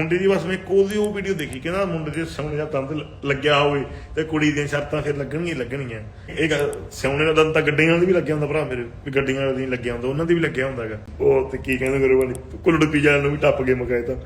ਮੁੰਡੇ ਦੀ ਬਸ ਮੈਂ ਕੋਲ ਉਹ ਵੀਡੀਓ ਦੇਖੀ, ਕਹਿੰਦਾ ਮੁੰਡੇ ਦੇ ਸਿਉਣੇ ਦਾ ਦੰਦ ਲੱਗਿਆ ਹੋਵੇ ਤੇ ਕੁੜੀ ਦੀਆਂ ਸ਼ਰਤਾਂ ਫਿਰ ਲੱਗਣਗੀਆਂ ਲੱਗਣਗੀਆਂ। ਇਹ ਗੱਲ ਸਿਉਣੇ ਦਾ ਦੰਦ ਤਾਂ ਗੱਡੀਆਂ ਦਾ ਵੀ ਲੱਗਿਆ ਹੁੰਦਾ ਭਰਾ ਮੇਰੇ, ਵੀ ਗੱਡੀਆਂ ਨਾਲ ਨਹੀਂ ਲੱਗਿਆ ਹੁੰਦਾ, ਉਹਨਾਂ ਦੀ ਵੀ ਲੱਗਿਆ ਹੁੰਦਾ ਉਹ ਤੇ ਕੀ ਕਹਿੰਦੇ ਮੇਰੇ ਵਾਲੀ ਕੁੱਲੜ ਪੀਜਾ ਨੂੰ ਵੀ ਟੱਪ ਕੇ ਮਕਾਏ ਤਾਂ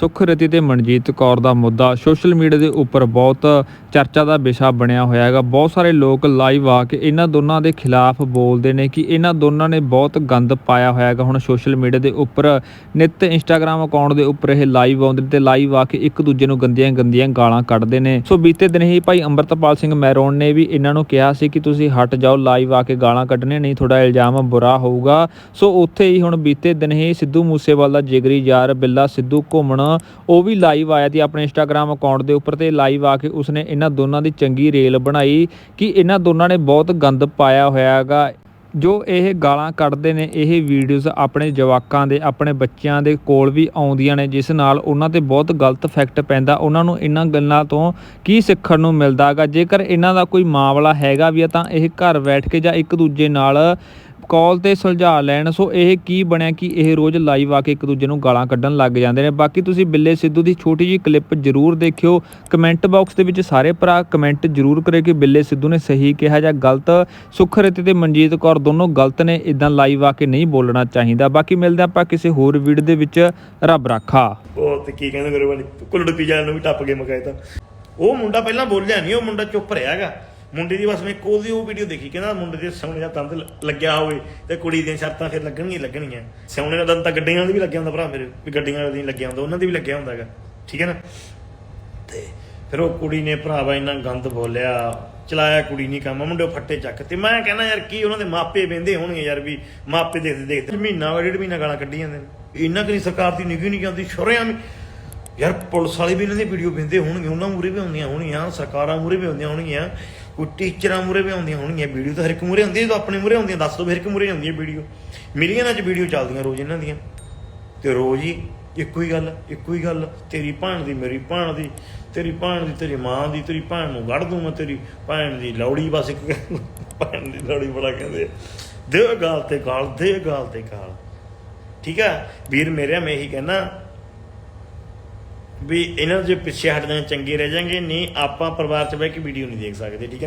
ਸੁਖਰਤੀ ਤੇ ਮਨਜੀਤ ਕੌਰ ਦਾ ਮੁੱਦਾ ਸੋਸ਼ਲ ਮੀਡੀਆ ਦੇ ਉੱਪਰ ਬਹੁਤ ਚਰਚਾ ਦਾ ਵਿਸ਼ਾ ਬਣਿਆ ਹੋਇਆ ਹੈਗਾ। ਬਹੁਤ ਸਾਰੇ ਲੋਕ ਲਾਈਵ ਆ ਕੇ ਇਹਨਾਂ ਦੋਨਾਂ ਦੇ ਖਿਲਾਫ ਬੋਲਦੇ ਨੇ ਕਿ ਇਹਨਾਂ ਦੋਨਾਂ ਨੇ ਬਹੁਤ ਗੰਦ ਪਾਇਆ ਹੋਇਆ ਹੈਗਾ। ਹੁਣ ਸੋਸ਼ਲ ਮੀਡੀਆ ਦੇ ਉੱਪਰ ਨਿੱਤ ਇੰਸਟਾਗ੍ਰam ਅਕਾਊਂਟ ਦੇ ਉੱਪਰ ਇਹ ਲਾਈਵ ਆਉਂਦੇ ਨੇ ਤੇ ਲਾਈਵ ਆ ਕੇ ਇੱਕ ਦੂਜੇ ਨੂੰ ਗੰਦੀਆਂ ਗੰਦੀਆਂ ਗਾਲਾਂ ਕੱਢਦੇ ਨੇ। ਸੋ ਬੀਤੇ ਦਿਨ ਹੀ ਭਾਈ ਅੰਮ੍ਰਿਤਪਾਲ ਸਿੰਘ ਮੈਰੋਨ ਨੇ ਵੀ ਇਹਨਾਂ ਨੂੰ ਕਿਹਾ ਸੀ ਕਿ ਤੁਸੀਂ ਹਟ ਜਾਓ, ਲਾਈਵ ਆ ਕੇ ਗਾਲਾਂ ਕੱਢਣੇ ਨਹੀਂ ਤੁਹਾਡਾ ਇਲਜ਼ਾਮ ਬੁਰਾ ਹੋਊਗਾ। ਸੋ ਉੱਥੇ ਹੀ ਹੁਣ ਬੀਤੇ ਦਿਨ ਹੀ ਸਿੱਧੂ ਮੂਸੇਵਾਲ ਦਾ ਜਿਗਰੀ ਯਾਰ, ਬਿੱਲਾ ਸਿੱਧੂ ਘੁੰਮਣ ਉਹ ਵੀ ਲਾਈਵ ਆਇਆ ਸੀ ਆਪਣੇ ਇੰਸਟਾਗ੍ਰam ਅਕਾਊਂਟ ਦੇ ਉੱਪਰ ਤੇ ਲਾਈਵ ਆ ਕੇ ਉਸਨੇ ਇਹਨਾਂ ਦੋਨਾਂ ਦੀ ਚੰਗੀ ਰੇਲ ਬਣਾਈ ਕਿ ਇਹਨਾਂ ਦੋਨਾਂ ਨੇ ਬਹੁਤ ਗੰਦ ਪਾਇਆ ਹੋਇਆ ਹੈਗਾ। ਜੋ ਇਹ ਗਾਲਾਂ ਕੱਢਦੇ ਨੇ, ਇਹ ਵੀਡੀਓਜ਼ ਆਪਣੇ ਜਵਾਕਾਂ ਦੇ, ਆਪਣੇ ਬੱਚਿਆਂ ਦੇ ਕੋਲ ਵੀ ਆਉਂਦੀਆਂ ਨੇ, ਜਿਸ ਨਾਲ ਉਹਨਾਂ ਤੇ ਬਹੁਤ ਗਲਤ ਇਫੈਕਟ ਪੈਂਦਾ। ਉਹਨਾਂ ਨੂੰ ਇਹਨਾਂ ਗੱਲਾਂ ਤੋਂ ਕੀ ਸਿੱਖਣ ਨੂੰ ਮਿਲਦਾ ਹੈਗਾ? ਜੇਕਰ ਇਹਨਾਂ ਦਾ ਕੋਈ ਮਾਮਲਾ ਹੈਗਾ ਵੀ ਆ, ਤਾਂ ਇਹ ਘਰ ਬੈਠ ਕੇ ਜਾਂ ਇੱਕ ਦੂਜੇ ਨਾਲ ਕਾਲ ਤੇ ਸੁਲਝਾ ਲੈਣ। ਸੋ ਇਹ ਕੀ ਬਣਿਆ ਕਿ ਇਹ ਰੋਜ਼ ਲਾਈਵ ਆ ਕੇ ਇੱਕ ਦੂਜੇ ਨੂੰ ਗਾਲਾਂ ਕੱਢਣ ਲੱਗ ਜਾਂਦੇ ਨੇ। ਬਾਕੀ ਤੁਸੀਂ ਬਿੱਲੇ ਸਿੱਧੂ ਦੀ ਛੋਟੀ ਜੀ ਕਲਿੱਪ ਜ਼ਰੂਰ ਦੇਖਿਓ। ਕਮੈਂਟ ਬਾਕਸ ਦੇ ਵਿੱਚ ਸਾਰੇ ਭਰਾ ਕਮੈਂਟ ਜ਼ਰੂਰ ਕਰੇ ਕਿ ਬਿੱਲੇ ਸਿੱਧੂ ਨੇ ਸਹੀ ਕਿਹਾ ਜਾਂ ਗਲਤ। ਸੁਖਰਤੇ ਤੇ ਮਨਜੀਤ ਕੌਰ ਦੋਨੋਂ ਗਲਤ ਨੇ ਇਦਾਂ ਲਾਈਵ ਆ ਕੇ ਨਹੀਂ ਬੋਲਣਾ ਚਾਹੀਦਾ। ਬਾਕੀ ਮਿਲਦੇ ਆਪਾਂ ਕਿਸੇ ਹੋਰ ਵੀਡੀਓ ਦੇ ਵਿੱਚ। ਰੱਬ ਰਾਖਾ। ਉਹ ਤੇ ਕੀ ਕਹਿੰਦੇ ਮੇਰੇ ਵਾਲੀ ਕੁੱਲੜ ਪੀਜਾ ਨੂੰ ਵੀ ਟੱਪ ਕੇ ਮਕਾਏ ਤਾਂ ਉਹ ਮੁੰਡਾ ਪਹਿਲਾਂ ਬੋਲਿਆ ਨਹੀਂ ਉਹ ਮੁੰਡਾ ਚੁੱਪ ਰਿਹਾ ਮੁੰਡੇ ਦੀ ਬਸ ਮੈਂ ਕੋਲ ਦੀ ਉਹ ਵੀਡੀਓ ਦੇਖੀ, ਕਹਿੰਦਾ ਮੁੰਡੇ ਦੇ ਸਿਉਣੇ ਦਾ ਦੰਦ ਲੱਗਿਆ ਹੋਵੇ ਤੇ ਕੁੜੀ ਦੀਆਂ ਸ਼ਰਤਾਂ ਫਿਰ ਲੱਗਣਗੀਆਂ ਲੱਗਣਗੀਆਂ। ਸਿਉਣੇ ਦਾ ਦੰਦ ਤਾਂ ਗੱਡੀਆਂ ਨਾਲ ਵੀ ਲੱਗਿਆ ਹੁੰਦਾ ਭਰਾ ਮੇਰੇ ਵੀ ਗੱਡੀਆਂ ਨਾਲ ਨਹੀਂ ਲੱਗਿਆ ਹੁੰਦਾ, ਉਹਨਾਂ ਦੀ ਵੀ ਲੱਗਿਆ ਹੁੰਦਾ ਠੀਕ ਹੈ ਨਾ? ਤੇ ਫਿਰ ਉਹ ਕੁੜੀ ਨੇ ਭਰਾਵਾ ਇੰਨਾ ਗੰਦ ਬੋਲਿਆ, ਚਲਾਇਆ ਕੁੜੀ ਨਹੀਂ ਕੰਮ, ਮੁੰਡੇ ਉਹ ਫੱਟੇ ਚੱਕ ਤੇ ਮੈਂ ਕਹਿੰਦਾ ਯਾਰ ਕੀ ਉਹਨਾਂ ਦੇ ਮਾਪੇ ਬਹਿੰਦੇ ਹੋਣਗੇ ਯਾਰ ਵੀ ਮਾਪੇ ਦੇਖਦੇ ਦੇਖਦੇ। ਮਹੀਨਾ ਡੇਢ ਮਹੀਨਾ ਗਾਲਾਂ ਕੱਢੀ ਜਾਂਦੇ ਨੇ। ਇੰਨਾ ਕਿ ਸਰਕਾਰ ਦੀ ਨਿਗਾਹ ਨਹੀਂ ਜਾਂਦੀ ਸ਼ੁਰਿਆਂ ਯਾਰ ਪੁਲਿਸ ਵਾਲੇ ਵੀ ਇਹਨਾਂ ਦੀ ਵੀਡੀਓ ਵੇਂਦੇ ਹੋਣਗੇ, ਉਹਨਾਂ ਮੂਰੇ ਵੀ ਹੁੰਦੀਆਂ ਹੋਣਗੀਆਂ, ਸਰਕਾਰਾਂ ਮੂਰੇ ਵੀ ਹੁੰਦੀਆਂ ਹੋਣਗੀਆਂ। ਕੋਈ ਟੀਚਰਾਂ ਮੂਰੇ ਵੀ ਆਉਂਦੀਆਂ ਹੋਣਗੀਆਂ ਵੀਡੀਓ, ਤਾਂ ਹਰ ਇੱਕ ਮੂਰੇ ਆਉਂਦੀ ਹੈ ਜਦੋਂ ਆਪਣੇ ਮੂਰੇ ਆਉਂਦੀਆਂ ਦੱਸ ਦੋ ਹਰ ਇੱਕ ਮੂਰੇ ਆਉਂਦੀ ਹੈ ਵੀਡੀਓ। ਮਿਲੀਅਨਾਂ 'ਚ ਵੀਡੀਓ ਚੱਲਦੀਆਂ ਰੋਜ਼ ਇਹਨਾਂ ਦੀਆਂ। ਤੇ ਰੋਜ਼ ਹੀ ਇੱਕੋ ਹੀ ਗੱਲ, ਇੱਕੋ ਹੀ ਗੱਲ, ਤੇਰੀ ਭੈਣ ਦੀ, ਮੇਰੀ ਭੈਣ ਦੀ, ਤੇਰੀ ਭੈਣ ਦੀ, ਤੇਰੀ ਮਾਂ ਦੀ, ਤੇਰੀ ਭੈਣ ਨੂੰ ਗੜ ਦੂੰ ਮੈਂ ਤੇਰੀ ਭੈਣ ਦੀ ਲੌੜੀ, ਬਸ ਇੱਕ ਭੈਣ ਦੀ ਲੌੜੀ ਬੜਾ ਕਹਿੰਦੇ ਦੇ ਗਾਲ ਤੇ ਗਾਲ, ਦੇ ਗਾਲ ਤੇ ਗਾਲ। ਠੀਕ ਆ? ਵੀਰ ਮੇਰੇ ਮੈਂ ਇਹੀ ਕਹਿਣਾ ਵੀ ਇਹਨਾਂ ਦੇ ਪਿੱਛੇ ਹਟਦੇ ਚੰਗੇ ਰਹਿ ਜਾਣਗੇ, ਨਹੀਂ ਆਪਾਂ ਪਰਿਵਾਰ ਚ ਬਹਿ ਕੇ ਵੀਡੀਓ ਨਹੀਂ ਦੇਖ ਸਕਦੇ, ਠੀਕ ਹੈ ਨਾ?